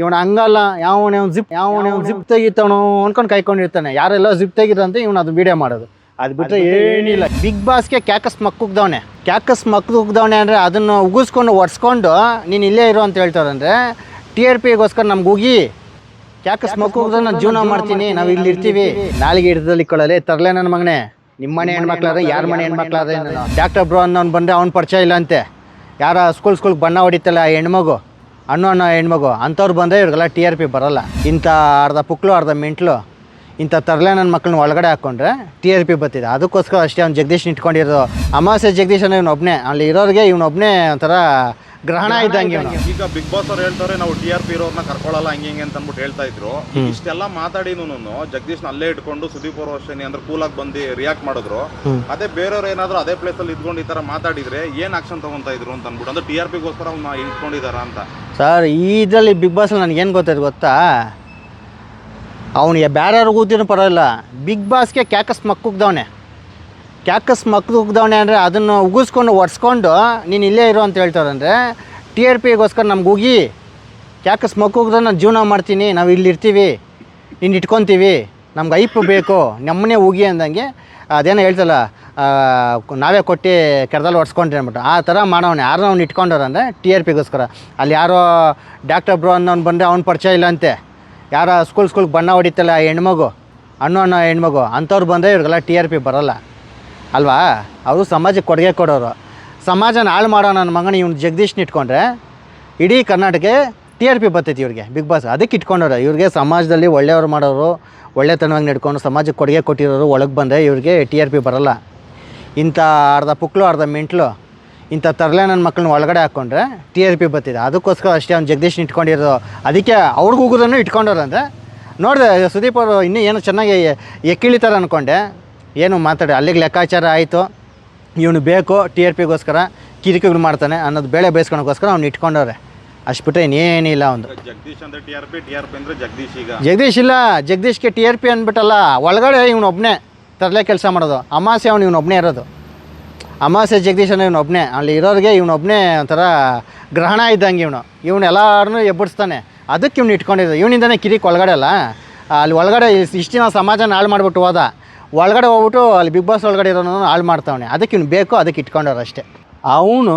ಇವನು ಹಂಗಲ್ಲ ಯಾವನೇ ಅವ್ನು ಜಿಪ್ ಯಾವನೇ ಅವ್ನು ಜಿಪ್ ತೆಗಿತಾನೋ ಅನ್ಕೊಂಡು ಕಾಯ್ಕೊಂಡಿರ್ತಾನೆ. ಯಾರೆಲ್ಲ ಜಿಪ್ ತೆಗಿತಂತ ಇವನು ಅದು ವಿಡಿಯೋ ಮಾಡೋದು. ಅದು ಬಿಟ್ಟರೆ ಏನಿಲ್ಲ. ಬಿಗ್ ಬಾಸ್ಗೆ ಕ್ಯಾಕಸ್ ಮಕ್ಕುಗ್ದವನೆ ಕ್ಯಾಕಸ್ ಮಕ್ಕುಗ್ದವನೆ ಅಂದರೆ ಅದನ್ನು ಉಗಿಸ್ಕೊಂಡು ಒಡ್ಸ್ಕೊಂಡು ನೀನು ಇಲ್ಲೇ ಇರು ಅಂತ ಹೇಳ್ತಾರಂದ್ರೆ ಟಿ ಆರ್ ಪಿಗೋಸ್ಕರ ನಮ್ಗೆ ಉಗಿ. ಕ್ಯಾಕಸ್ ಮಕ್ಕುಗ್ದ ನಾನು ಜೀವನ ಮಾಡ್ತೀನಿ ನಾವು ಇಲ್ಲಿ ಇರ್ತೀವಿ ನಾಲಿಗೆ ಹಿಡಿದಲ್ಲಿ ಇಕ್ಕೊಳ್ಳಲಿ ತರಲೆ ನನ್ನ ಮಗನೇ. ನಿಮ್ಮ ಮನೆ ಹೆಣ್ಮಕ್ಳಾದ್ರೆ ಯಾರ ಮನೆ ಹೆಣ್ಮಕ್ಳಾದ್ರೆ ಡಾಕ್ಟರ್ ಬ್ರೋ ಅನ್ನೋನು ಬಂದರೆ ಅವ್ನು ಪರಿಚಯ ಇಲ್ಲ ಅಂತೆ. ಯಾರ ಸ್ಕೂಲ್ ಸ್ಕೂಲ್ಗೆ ಬಣ್ಣ ಹೊಡಿತಲ್ಲ ಆ ಹೆಣ್ಮಗು? ಅಣ್ಣು ಅಣ್ಣ ಹೆಣ್ಮಗು ಅಂಥವ್ರು ಬಂದರೆ ಇವ್ರಿಗೆಲ್ಲ ಟಿ ಆರ್ ಪಿ ಬರೋಲ್ಲ. ಇಂಥ ಅರ್ಧ ಪುಕ್ಲು ಅರ್ಧ ಮೆಂಟ್ಲು ಇಂಥ ತರಲೆ ನನ್ನ ಮಕ್ಕಳನ್ನ ಒಳಗಡೆ ಹಾಕ್ಕೊಂಡ್ರೆ ಟಿ ಆರ್ ಪಿ ಬರ್ತಿದೆ. ಅದಕ್ಕೋಸ್ಕರ ಅಷ್ಟೇ ಅವ್ನು ಜಗದೀಶ್ ಇಟ್ಕೊಂಡಿರೋದು. ಅಮಾಸೆ ಜಗದೀಶ್ ಅನ್ನೋ ಇವನೊಬ್ಬನೇ ಅಲ್ಲಿ ಇರೋರಿಗೆ ಇವನೊಬ್ಬನೇ ಒಂಥರ ಗ್ರಹಣ ಇದ್ದಂಗೆ ಇವನು. ಈಗ ಬಿಗ್ ಬಾಸ್ ಅವ್ರು ಹೇಳ್ತಾರೆ ನಾವು ಟಿ ಆರ್ ಪಿ ಇರೋರ್ನ ಕರ್ಕೊಳ್ಳಲ್ಲ ಹಂಗೆ ಹಿಂಗೆ ಅಂತ ಅಂದ್ಬಿಟ್ಟು ಹೇಳ್ತಾ ಇದ್ರು. ಇಷ್ಟೆಲ್ಲ ಮಾತಾಡಿನೂ ಜಗದೀಶ್ನ ಅಲ್ಲೇ ಇಟ್ಕೊಂಡು ಸುದೀಪ್ ಅವರು ಅಂದ್ರೆ ಕೂಲಾಗಿ ಬಂದು ರಿಯಾಕ್ಟ್ ಮಾಡಿದ್ರು. ಅದೇ ಬೇರೆಯವ್ರು ಏನಾದ್ರು ಅದೇ ಪ್ಲೇಸ್ ಅಲ್ಲಿ ಇದ್ಕೊಂಡು ಈ ತರ ಮಾತಾಡಿದ್ರೆ ಏನ್ ಆಕ್ಷನ್ ತಗೊಂತ ಇದ್ರು ಅಂತ ಅಂದ್ಬಿಟ್ಟು ಅಂದ್ರೆ ಟಿ ಆರ್ ಪಿಗೋಸ್ಕರ ಅವ್ನ ಇಟ್ಕೊಂಡಿದಾರ ಅಂತ. ಸರ್ ಈ ಇದರಲ್ಲಿ ಬಿಗ್ ಬಾಸಲ್ಲಿ ನನಗೇನು ಗೊತ್ತಾಯ್ತು ಗೊತ್ತಾ? ಅವನಿಗೆ ಬೇರೆಯವ್ರಿಗೆ ಕೂತಿನೂ ಪರವಾಗಿಲ್ಲ. ಬಿಗ್ ಬಾಸ್ಗೆ ಕ್ಯಾಕಸ್ ಮಕ್ಕುಗ್ದವನೆ ಕ್ಯಾಕಸ್ ಮಕ್ಕುಗ್ದವನೆ ಅಂದರೆ ಅದನ್ನು ಉಗಿಸ್ಕೊಂಡು ಒಡ್ಸ್ಕೊಂಡು ನೀನು ಇಲ್ಲೇ ಇರು ಅಂತ ಹೇಳ್ತಾರಂದ್ರೆ ಟಿ ಆರ್ ಪಿಗೋಸ್ಕರ ನಮ್ಗೆ ಉಗಿ. ಕ್ಯಾಕಸ್ ಮಕ್ಕುಗ್ದ ನಾನು ಜೀವನ ಮಾಡ್ತೀನಿ, ನಾವು ಇಲ್ಲಿ ಇರ್ತೀವಿ ಇನ್ನು ಇಟ್ಕೊತೀವಿ, ನಮ್ಗೆ ಐಪ್ ಬೇಕು ನಮ್ಮನೆ ಉಗಿ ಅಂದಂಗೆ, ಅದೇನೋ ಹೇಳ್ತಲ್ಲ ನಾವೇ ಕೊಟ್ಟು ಕೆಡದಲ್ಲಿ ಹೊಡ್ಸ್ಕೊಂಡ್ರಿ ಅಂದ್ಬಿಟ್ಟು. ಆ ಥರ ಮಾಡೋನು ಯಾರನ್ನ ಅವ್ನು ಇಟ್ಕೊಂಡವ್ರಂದ್ರೆ ಟಿ ಆರ್ ಪಿಗೋಸ್ಕರ. ಅಲ್ಲಿ ಯಾರೋ ಡಾಕ್ಟರ್ ಬ್ರೋ ಅನ್ನೋನು ಬಂದರೆ ಅವ್ನು ಪರಿಚಯ ಇಲ್ಲ ಅಂತೆ. ಯಾರೋ ಸ್ಕೂಲ್ ಸ್ಕೂಲ್ಗೆ ಬಣ್ಣ ಹೊಡಿತಲ್ಲ ಹೆಣ್ಮಗು. ಅಣ್ಣು ಅನ್ನೋ ಹೆಣ್ಮಗು. ಅಂಥವ್ರು ಬಂದರೆ ಇವ್ರಿಗೆಲ್ಲ ಟಿ ಆರ್ ಪಿ ಬರೋಲ್ಲ. ಅಲ್ವಾ? ಅವರು ಸಮಾಜಕ್ಕೆ ಕೊಡುಗೆ ಕೊಡೋರು. ಸಮಾಜನ ಹಾಳು ಮಾಡೋ ನನ್ನ ಮಗನ ಇವ್ನು ಜಗದೀಶ್ನ ಇಟ್ಕೊಂಡ್ರೆ ಇಡೀ ಕರ್ನಾಟಕ ಟಿ ಆರ್ ಪಿ ಬರ್ತೈತಿ ಇವ್ರಿಗೆ, ಬಿಗ್ ಬಾಸ್. ಅದಕ್ಕೆ ಇಟ್ಕೊಂಡವ್ರೆ. ಇವ್ರಿಗೆ ಸಮಾಜದಲ್ಲಿ ಒಳ್ಳೆಯವ್ರು ಮಾಡೋರು, ಒಳ್ಳೆತನವಾಗಿ ನಡ್ಕೊಂಡು ಸಮಾಜಕ್ಕೆ ಕೊಡುಗೆ ಕೊಟ್ಟಿರೋರು, ಒಳಗೆ ಬಂದರೆ ಇವ್ರಿಗೆ ಟಿ ಆರ್ ಪಿ ಬರೋಲ್ಲ. ಇಂಥ ಅರ್ಧ ಪುಕ್ಲು ಅರ್ಧ ಮಿಂಟ್ಲು ಇಂಥ ತರಲೆ ನನ್ನ ಮಕ್ಕಳನ್ನ ಒಳಗಡೆ ಹಾಕ್ಕೊಂಡ್ರೆ ಟಿ ಆರ್ ಪಿ ಬರ್ತಿದೆ. ಅದಕ್ಕೋಸ್ಕರ ಅಷ್ಟೇ ಅವ್ನು ಜಗದೀಶ್ ಇಟ್ಕೊಂಡಿರೋ ಅದಕ್ಕೆ ಅವ್ರಿಗೆ ಹೋಗೋದನ್ನು ಇಟ್ಕೊಂಡವ್ರು ಅಂದರೆ ನೋಡಿದೆ ಸುದೀಪ್ ಅವರು ಇನ್ನೂ ಏನೋ ಚೆನ್ನಾಗಿ ಎಕ್ಕಿಳಿತಾರೆ ಅಂದ್ಕೊಂಡೆ ಏನು ಮಾತಾಡಿ ಅಲ್ಲಿಗೆ ಲೆಕ್ಕಾಚಾರ ಆಯಿತು. ಇವನು ಬೇಕು ಟಿ ಆರ್ ಪಿಗೋಸ್ಕರ ಕಿರಿಕಿಗಳು ಮಾಡ್ತಾನೆ ಅನ್ನೋದು ಬೇಳೆ ಬೇಯಿಸ್ಕೊಳಕ್ಕೋಸ್ಕರ ಅವ್ನು ಇಟ್ಕೊಂಡವ್ರೆ. ಅಷ್ಟು ಬಿಟ್ಟರೆ ಇನ್ನೇನಿಲ್ಲ ಒಂದು ಜಗದೀಶ್ ಅಂದರೆ T R P T R P ಅಂದರೆ ಜಗದೀಶ್ ಈಗ. ಜಗದೀಶ್ ಇಲ್ಲ ಜಗದೀಶ್ಗೆ ಟಿ ಆರ್ ಪಿ ಅಂದ್ಬಿಟ್ಟಲ್ಲ ಒಳಗಡೆ ಇವನೊಬ್ಬನೇ ತರಲೆ ಕೆಲಸ ಮಾಡೋದು. ಅಮಾಸೆ ಅವನು ಇವನೊಬ್ಬನೇ ಇರೋದು. ಅಮಾಸೆ ಜಗದೀಶ್ ಅನ್ನೋ ಇವನೊಬ್ಬನೇ ಅಲ್ಲಿ ಇರೋರಿಗೆ ಇವನೊಬ್ಬನೇ ಒಂಥರ ಗ್ರಹಣ ಇದ್ದಂಗೆ ಇವನು. ಇವನು ಎಲ್ಲರನ್ನೂ ಎಬ್ಬಡಿಸ್ತಾನೆ. ಅದಕ್ಕೆ ಇವ್ನು ಇಟ್ಕೊಂಡಿದ್ದು ಇವನಿಂದನೇ ಕಿರಿಕ್ ಒಳಗಡೆ ಅಲ್ಲ. ಅಲ್ಲಿ ಒಳಗಡೆ ಇಷ್ಟು ದಿನ ಸಮಾಜನ ಹಾಳು ಮಾಡಿಬಿಟ್ಟು ಹೋದ. ಒಳಗಡೆ ಹೋಗ್ಬಿಟ್ಟು ಅಲ್ಲಿ ಬಿಗ್ ಬಾಸ್ ಒಳಗಡೆ ಇರೋನು ಹಾಳು ಮಾಡ್ತಾವನೆ. ಅದಕ್ಕೆ ಇವ್ನು ಬೇಕು, ಅದಕ್ಕೆ ಇಟ್ಕೊಂಡವ್ರು ಅಷ್ಟೇ. ಅವನು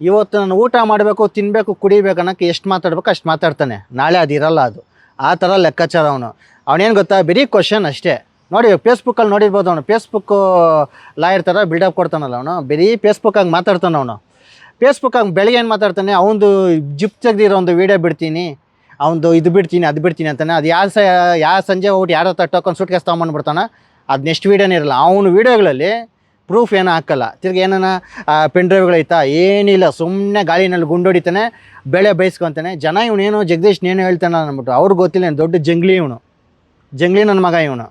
ಇವತ್ತು ನಾನು ಊಟ ಮಾಡಬೇಕು ತಿನ್ನಬೇಕು ಕುಡಿಬೇಕು ಅನ್ನೋಕ್ಕೆ ಎಷ್ಟು ಮಾತಾಡ್ಬೇಕು ಅಷ್ಟು ಮಾತಾಡ್ತಾನೆ. ನಾಳೆ ಅದು ಇರಲ್ಲ ಅದು. ಆ ಥರ ಲೆಕ್ಕಾಚಾರ ಅವನು. ಅವನೇನು ಗೊತ್ತಾ? ಬರೀ ಕ್ವಶನ್ ಅಷ್ಟೇ. ನೋಡಿ ಫೇಸ್ಬುಕ್ಕಲ್ಲಿ ನೋಡಿರ್ಬೋದು ಅವನು. ಫೇಸ್ಬುಕ್ಕು ಲಾಯರ್ ಥರ ಬಿಲ್ಡಪ್ ಕೊಡ್ತಾನಲ್ಲ ಅವನು. ಬರೀ ಫೇಸ್ಬುಕ್ಕಾಗಿ ಮಾತಾಡ್ತಾನೆ ಅವನು. ಫೇಸ್ಬುಕ್ಕಾಗಿ ಬೆಳಗ್ಗೆ ಏನು ಮಾತಾಡ್ತಾನೆ ಅವನದು ಜಿಪ್ ತೆಗ್ದಿರೋ ಒಂದು ವೀಡಿಯೋ ಬಿಡ್ತೀನಿ. ಅವನದು ಇದು ಬಿಡ್ತೀನಿ, ಅದು ಬಿಡ್ತೀನಿ ಅಂತಾನೆ. ಅದು ಯಾವ ಸ ಯಾವ ಸಂಜೆ ಹೋಗ್ಬಿಟ್ಟು ಹತ್ರ ಟೋಕನ್ ಸುಟ್ಕೇಸ್ ತೊಗೊಂಬಂದ್ಬಿಡ್ತಾನೆ ಅದು ನೆಕ್ಸ್ಟ್ ವೀಡಿಯೋನೇ ಇರಲ್ಲ. ಅವನು ವೀಡಿಯೋಗಳಲ್ಲಿ ಪ್ರೂಫ್ ಏನೂ ಹಾಕಲ್ಲ. ತಿರ್ಗಿ ಏನಾನ ಪೆನ್ ಡ್ರೈವ್ಗಳೈತಾ ಏನಿಲ್ಲ. ಸುಮ್ಮನೆ ಗಾಳಿನಲ್ಲಿ ಗುಂಡೊಡಿತಾನೆ ಬೆಳೆ ಬಯಸ್ಕೊತಾನೆ. ಜನ ಇವನೇನೋ ಜಗದೀಶ್ ಏನು ಹೇಳ್ತಾನೆ ಅಂದ್ಬಿಟ್ಟು ಅವ್ರಿಗೆ ಗೊತ್ತಿಲ್ಲ ದೊಡ್ಡ ಜಂಗ್ಲಿ ಇವನು. ಜಂಗ್ಲಿ ನನ್ನ ಮಗ ಇವನು.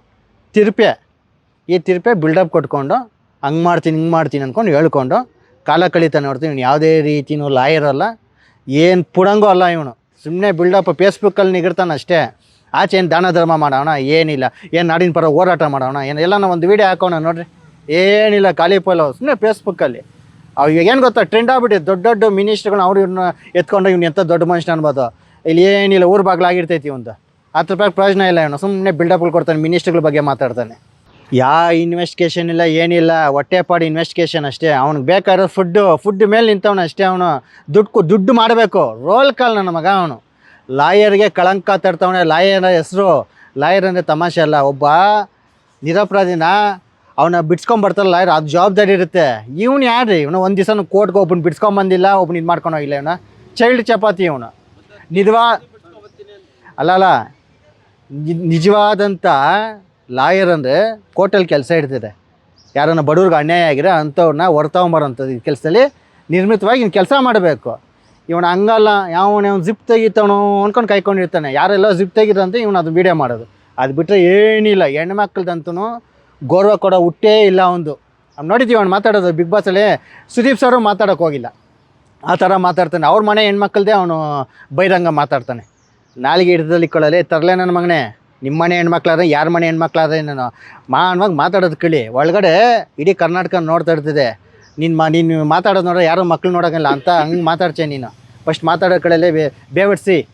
ತಿರುಪೆ, ಈ ತಿರುಪೆ ಬಿಲ್ಡಪ್ ಕೊಟ್ಕೊಂಡು, ಹಂಗೆ ಮಾಡ್ತೀನಿ, ಹಿಂಗೆ ಮಾಡ್ತೀನಿ ಅಂದ್ಕೊಂಡು ಹೇಳ್ಕೊಂಡು, ಕಾಲ ಕಳೀತಾನೆ ನೋಡ್ತೀನಿ. ಇವ್ನು ಯಾವುದೇ ರೀತಿಯೂ ಲಾಯರ್ ಅಲ್ಲ. ಏನು ಪುಡಂಗೂ ಅಲ್ಲ ಇವನು. ಸುಮ್ಮನೆ ಬಿಲ್ಡಪ್ ಫೇಸ್ಬುಕ್ಕಲ್ಲಿ ನಿಗಿರ್ತಾನೆ ಅಷ್ಟೇ. ಆಚೆ ಏನು ದಾನ ಧರ್ಮ ಮಾಡೋಣ, ಏನಿಲ್ಲ. ಏನು ನಾಡಿನ ಪರ ಹೋರಾಟ ಮಾಡೋಣ, ಏನು ಎಲ್ಲ ಒಂದು ವೀಡಿಯೋ ಹಾಕೋಣ ನೋಡ್ರಿ. ಏನಿಲ್ಲ, ಖಾಲಿ ಪೋಲ. ಸುಮ್ಮನೆ ಫೇಸ್ಬುಕ್ಕಲ್ಲಿ ಅವು ಇವಾಗ ಏನು ಗೊತ್ತಾ ಟ್ರೆಂಡ್ ಆಗ್ಬಿಟ್ಟಿದೆ. ದೊಡ್ಡ ದೊಡ್ಡ ಮಿನಿಸ್ಟ್ರುಗಳನ್ನ ಅವ್ರು ಇವ್ರನ್ನ ಎತ್ಕೊಂಡು ಇವ್ನು ಎಂಥ ದೊಡ್ಡ ಮನುಷ್ಯ ಅನ್ಬೋದು. ಇಲ್ಲಿ ಏನಿಲ್ಲ, ಊರು ಬಾಗ್ಲಾಗಿರ್ತೈತಿ ಒಂದು ಹತ್ತು ರೂಪಾಯಿ ಪ್ರಯೋಜನ ಇಲ್ಲ ಇವನು. ಸುಮ್ಮನೆ ಬಿಲ್ಡಪ್ಗಳು ಕೊಡ್ತಾನೆ ಮಿನಿಸ್ಟರ್ಗಳ ಬಗ್ಗೆ ಮಾತಾಡ್ತಾನೆ. ಯಾ ಇನ್ವೆಸ್ಟಿಗೇಷನ್ ಇಲ್ಲ, ಏನಿಲ್ಲ ಹೊಟ್ಟೆಪಾಡು ಇನ್ವೆಸ್ಟಿಗೇಷನ್ ಅಷ್ಟೇ. ಅವ್ನಿಗೆ ಬೇಕಾಗಿರೋ ಫುಡ್ಡು ಫುಡ್ ಮೇಲೆ ನಿಂತವನು ಅಷ್ಟೇ ಅವನು. ದುಡ್ಡು ದುಡ್ಡು ಮಾಡಬೇಕು. ರೋಲ್ ಕಾಲ್ ನನ್ನ ಮಗ ಅವನು. ಲಾಯರ್ಗೆ ಕಳಂಕ ತರ್ತವನೆ ಲಾಯರ್ ಹೆಸರು ಲಾಯರ್ ಅಂದರೆ ತಮಾಷೆ ಅಲ್ಲ. ಒಬ್ಬ ನಿರಪರಾಧಿನ ಅವನ ಬಿಡ್ಸ್ಕೊಂಬರ್ತಾರಲ್ಲ ಲಾಯರ್ ಅದು ಜವಾಬ್ದಾರಿ ಇರುತ್ತೆ. ಇವನು ಯಾರ್ರಿ? ಇವನು ಒಂದು ದಿವಸ ಕೋರ್ಟ್ಗೆ ಒಬ್ಬನ ಬಿಡ್ಸ್ಕೊಂಬಂದಿಲ್ಲ ಒಬ್ಬನ ಇದು ಮಾಡ್ಕೊಂಡು ಹೋಗಿಲ್ಲ ಇವನು. ಚೈಲ್ಡ್ ಚಪಾತಿ ಇವನು. ನಿಜವಾ ಅಲ್ಲ ಅಲ್ಲ. ನಿಜವಾದಂಥ ಲಾಯರ್ ಅಂದರೆ ಕೋರ್ಟಲ್ಲಿ ಕೆಲಸ ಇಡ್ತಿದೆ ಯಾರನ್ನ ಬಡವ್ರಿಗೆ ಅನ್ಯಾಯ ಆಗಿರೋ ಅಂಥವ್ರನ್ನ ಹೊರತಗೊಂಬರೋಂಥದ್ದು ಈ ಕೆಲಸದಲ್ಲಿ. ನಿರ್ಮಿತವಾಗಿ ಇನ್ನು ಕೆಲಸ ಮಾಡಬೇಕು. ಇವನು ಹಂಗಲ್ಲ, ಯಾವನೇ ಅವ್ನು ಜಿಪ್ ತೆಗಿತಾನೋ ಅನ್ಕೊಂಡು ಕಾಯ್ಕೊಂಡಿರ್ತಾನೆ ಯಾರೆಲ್ಲ ಜಿಪ್ ತೆಗಿದಂತೆ ಇವನು ಅದು ವೀಡಿಯೋ ಮಾಡೋದು. ಅದು ಬಿಟ್ಟರೆ ಏನಿಲ್ಲ ಹೆಣ್ಮಕ್ಳದಂತೂ ಗೌರವ ಕೊಡೋ ಹುಟ್ಟೇ ಇಲ್ಲ ಒಂದು ನೋಡಿದ್ದೀವಿ ಅವ್ನು ಮಾತಾಡೋದು ಬಿಗ್ ಬಾಸಲ್ಲಿ ಸುದೀಪ್ ಸರು ಮಾತಾಡೋಕೆ ಹೋಗಿಲ್ಲ. ಆ ಥರ ಮಾತಾಡ್ತಾನೆ. ಅವ್ರ ಮನೆ ಹೆಣ್ಮಕ್ಳದೇ ಅವನು ಬಹಿರಂಗ ಮಾತಾಡ್ತಾನೆ. ನಾಲಿಗೆ ಹಿಡಿದಲ್ಲಿ ಇಕ್ಕೊಳ್ಳಲಿ ತರಲೆ ನನ್ನ ಮಗನೇ. ನಿಮ್ಮ ಮನೆ ಹೆಣ್ಮಕ್ಳಾದ್ರೆ, ಯಾರ ಮನೆ ಹೆಣ್ಮಕ್ಳಾದ್ರೆ ನಾನು? ಮಾನವಾಗಿ ಮಾತಾಡೋದು ಕಳಿ. ಒಳಗಡೆ ಇಡೀ ಕರ್ನಾಟಕ ನೋಡ್ತಾ ಇರ್ತಿದೆ. ನಿನ್ನ ಮಾ, ನೀನು ಮಾತಾಡೋದು ನೋಡೋ ಯಾರೋ ಮಕ್ಳು ನೋಡೋಂಗಿಲ್ಲ ಅಂತ ಹಂಗೆ ಮಾತಾಡ್ಚೆ ನೀನು. ಫಸ್ಟ್ ಮಾತಾಡೋ ಕಡೆಯಲ್ಲೇ ಬೇವಡ್ಸಿ.